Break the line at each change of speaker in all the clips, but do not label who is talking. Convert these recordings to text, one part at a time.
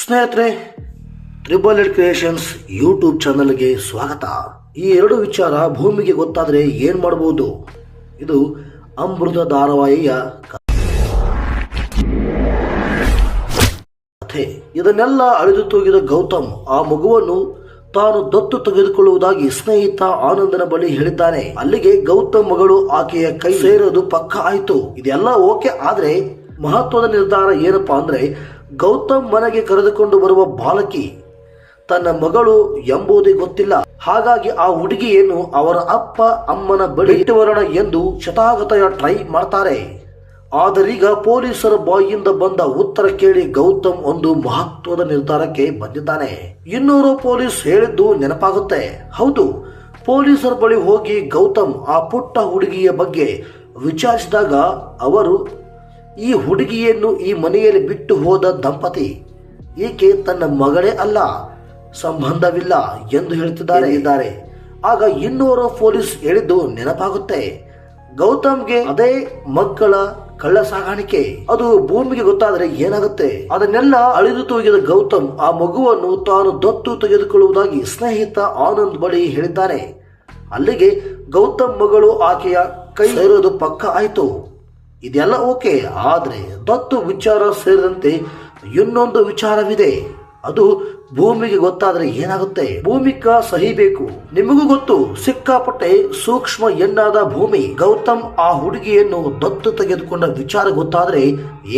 ಸ್ನೇಹಿತರೆ triple Ed creations YouTube ಚಾನಲ್ಗೆ ಸ್ವಾಗತ. ಈ ಎರಡು ವಿಚಾರ ಭೂಮಿಗೆ ಗೊತ್ತಾದರೆ ಏನು ಮಾಡಬಹುದು ಇದು ಅಮೃತ ಧಾರಾವಾಹಿಯ ಕಥೆ. ಇದನ್ನೆಲ್ಲ ಅಳಿದು ತೂಗಿದ ಗೌತಮ್ ಆ ಮಗುವನ್ನು ತಾನು ದತ್ತು ತೆಗೆದುಕೊಳ್ಳುವುದಾಗಿ ಸ್ನೇಹಿತ ಆನಂದನ ಬಳಿ ಹೇಳಿದ್ದಾನೆ. ಅಲ್ಲಿಗೆ ಗೌತಮ್ ಮಗಳು ಆಕೆಯ ಕೈ ಸೇರೋದು ಪಕ್ಕ ಆಯ್ತು. ಇದೆಲ್ಲ ಓಕೆ, ಆದ್ರೆ ಮಹತ್ವದ ನಿರ್ಧಾರ ಏನಪ್ಪಾ ಅಂದ್ರೆ ಗೌತಮ್ ಮನೆಗೆ ಕರೆದುಕೊಂಡು ಬರುವ ಬಾಲಕಿ ತನ್ನ ಮಗಳು ಎಂಬುದೇ ಗೊತ್ತಿಲ್ಲ. ಹಾಗಾಗಿ ಆ ಹುಡುಗಿಯನ್ನು ಅವರ ಅಪ್ಪ, ಅಮ್ಮನ ಬಳಿ ಎಂದು ಶತಾಗತಯ ಟ್ರೈ ಮಾಡ್ತಾರೆ. ಆದರೀಗ ಪೊಲೀಸರ ಬಾಯಿಯಿಂದ ಬಂದ ಉತ್ತರ ಕೇಳಿ ಗೌತಮ್ ಒಂದು ಮಹತ್ವದ ನಿರ್ಧಾರಕ್ಕೆ ಬಂದಿದ್ದಾನೆ. ಇನ್ನೂರು ಪೊಲೀಸ್ ಹೇಳಿದ್ದು ನೆನಪಾಗುತ್ತೆ. ಹೌದು, ಪೊಲೀಸರ ಬಳಿ ಹೋಗಿ ಗೌತಮ್ ಆ ಪುಟ್ಟ ಹುಡುಗಿಯ ಬಗ್ಗೆ ವಿಚಾರಿಸಿದಾಗ ಅವರು ಈ ಹುಡುಗಿಯನ್ನು ಈ ಮನೆಯಲ್ಲಿ ಬಿಟ್ಟು ಹೋದ ದಂಪತಿ, ಈಕೆ ತನ್ನ ಮಗಳೇ ಅಲ್ಲ, ಸಂಬಂಧವಿಲ್ಲ ಎಂದು ಹೇಳುತ್ತಿದ್ದಾರೆ ಇದ್ದಾರೆ. ಆಗ ಇನ್ನೂರು ಪೊಲೀಸ್ ಹೇಳಿದ್ದು ನೆನಪಾಗುತ್ತೆ. ಗೌತಮ್ಗೆ ಅದೇ ಮಕ್ಕಳ ಕಳ್ಳ ಸಾಗಾಣಿಕೆ. ಅದು ಭೂಮಿಗೆ ಗೊತ್ತಾದರೆ ಏನಾಗುತ್ತೆ? ಅದನ್ನೆಲ್ಲ ಅಳಿದು ತೂಗಿದ ಗೌತಮ್ ಆ ಮಗುವನ್ನು ತಾನು ದತ್ತು ತೆಗೆದುಕೊಳ್ಳುವುದಾಗಿ ಸ್ನೇಹಿತ ಆನಂದ್ ಬಳಿ ಹೇಳಿದ್ದಾರೆ. ಅಲ್ಲಿಗೆ ಗೌತಮ್ ಮಗಳು ಆಕೆಯ ಕೈ ಸೇರೋದು ಪಕ್ಕ ಆಯ್ತು. ಇದೆಲ್ಲ ಓಕೆ, ಆದರೆ ದತ್ತು ವಿಚಾರ ಸೇರಿದಂತೆ ಇನ್ನೊಂದು ವಿಚಾರವಿದೆ. ಅದು ಭೂಮಿಗೆ ಗೊತ್ತಾದ್ರೆ ಏನಾಗುತ್ತೆ? ಭೂಮಿಕ ಸಹಿಬೇಕು ನಿಮಗೂ ಗೊತ್ತು, ಸಿಕ್ಕಾಪಟ್ಟೆ ಸೂಕ್ಷ್ಮ ಎಣ್ಣಾದ ಭೂಮಿ, ಗೌತಮ್ ಆ ಹುಡುಗಿಯನ್ನು ದತ್ತು ತೆಗೆದುಕೊಂಡ ವಿಚಾರ ಗೊತ್ತಾದ್ರೆ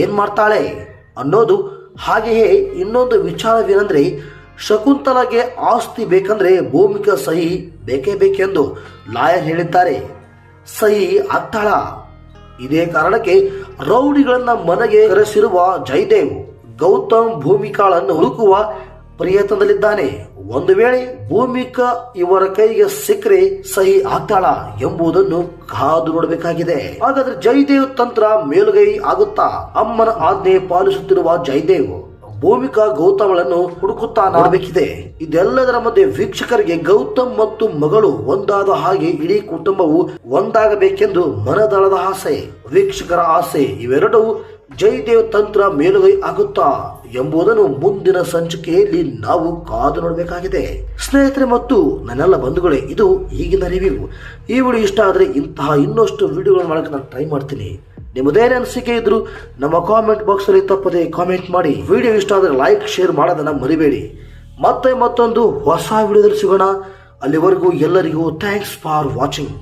ಏನ್ ಮಾಡ್ತಾಳೆ? ಅನ್ನೋದು, ಹಾಗೆಯೇ ಇನ್ನೊಂದು ವಿಚಾರವೇನೆಂದ್ರೆ, ಶಕುಂತಲಾಗೆ ಆಸ್ತಿ ಬೇಕಂದ್ರೆ ಭೂಮಿಕ ಸಹಿ ಬೇಕೇ ಬೇಕೆಂದು ಲಾಯರ್ ಹೇಳಿದ್ದಾರೆ. ಸಹಿ ಆಗ್ತಾಳ? ಇದೇ ಕಾರಣಕ್ಕೆ ರೌಡಿಗಳನ್ನ ಮನೆಗೆ ಕರೆಸಿರುವ ಜಯದೇವ್ ಗೌತಮ್ ಭೂಮಿಕಾಳನ್ನು ಹುಡುಕುವ ಪ್ರಯತ್ನದಲ್ಲಿದ್ದಾನೆ. ಒಂದು ವೇಳೆ ಭೂಮಿಕಾ ಇವರ ಕೈಗೆ ಸಿಕ್ಕರೆ ಸಹಿ ಆಗ್ತಾಳ ಎಂಬುದನ್ನು ಕಾದು ನೋಡಬೇಕಾಗಿದೆ. ಹಾಗಾದ್ರೆ ಜಯದೇವ್ ತಂತ್ರ ಮೇಲುಗೈ ಆಗುತ್ತಾ? ಅಮ್ಮನ ಆಜ್ಞೆ ಪಾಲಿಸುತ್ತಿರುವ ಜಯದೇವ್ ಭೂಮಿಕಾ ಗೌತಮಳನ್ನು ಹುಡುಕುತ್ತಾ ನೋಡಬೇಕಿದೆ ಇದೆಲ್ಲದರ ಮಧ್ಯೆ ವೀಕ್ಷಕರಿಗೆ ಗೌತಮ್ ಮತ್ತು ಮಗಳು ಒಂದಾದ ಹಾಗೆ ಇಡೀ ಕುಟುಂಬವು ಒಂದಾಗಬೇಕೆಂದು ಮನದಳದ ಆಸೆ. ವೀಕ್ಷಕರ ಆಸೆ ಇವೆರಡೂ ಜಯದೇವ್ ತಂತ್ರ ಮೇಲುಗೈ ಆಗುತ್ತಾ ಎಂಬುದನ್ನು ಮುಂದಿನ ಸಂಚಿಕೆಯಲ್ಲಿ ನಾವು ಕಾದು ನೋಡಬೇಕಾಗಿದೆ. ಸ್ನೇಹಿತರೆ ಮತ್ತು ನನ್ನೆಲ್ಲ ಬಂಧುಗಳೇ, ಇದು ಈಗಿನ ರಿವ್ಯೂ. ಈ ವಿಡಿಯೋ ಇಷ್ಟ ಆದರೆ ಇಂತಹ ಇನ್ನಷ್ಟು ವಿಡಿಯೋಗಳನ್ನು ಮಾಡಕ್ಕೆ ನಾನು ಟ್ರೈ ಮಾಡ್ತೀನಿ. ನಿಮ್ಮದೇನೇ ಅನಿಸಿಕೆ ಇದ್ರು ನಮ್ಮ ಕಾಮೆಂಟ್ ಬಾಕ್ಸ್ ಅಲ್ಲಿ ತಪ್ಪದೆ ಕಾಮೆಂಟ್ ಮಾಡಿ. ವಿಡಿಯೋ ಇಷ್ಟ ಆದರೆ ಲೈಕ್ ಶೇರ್ ಮಾಡೋದನ್ನ ಮರಿಬೇಡಿ. ಮತ್ತೆ ಮತ್ತೊಂದು ಹೊಸ ವಿಡಿಯೋದಲ್ಲಿ ಸಿಗೋಣ. ಅಲ್ಲಿವರೆಗೂ ಎಲ್ಲರಿಗೂ ಥ್ಯಾಂಕ್ಸ್ ಫಾರ್ ವಾಚಿಂಗ್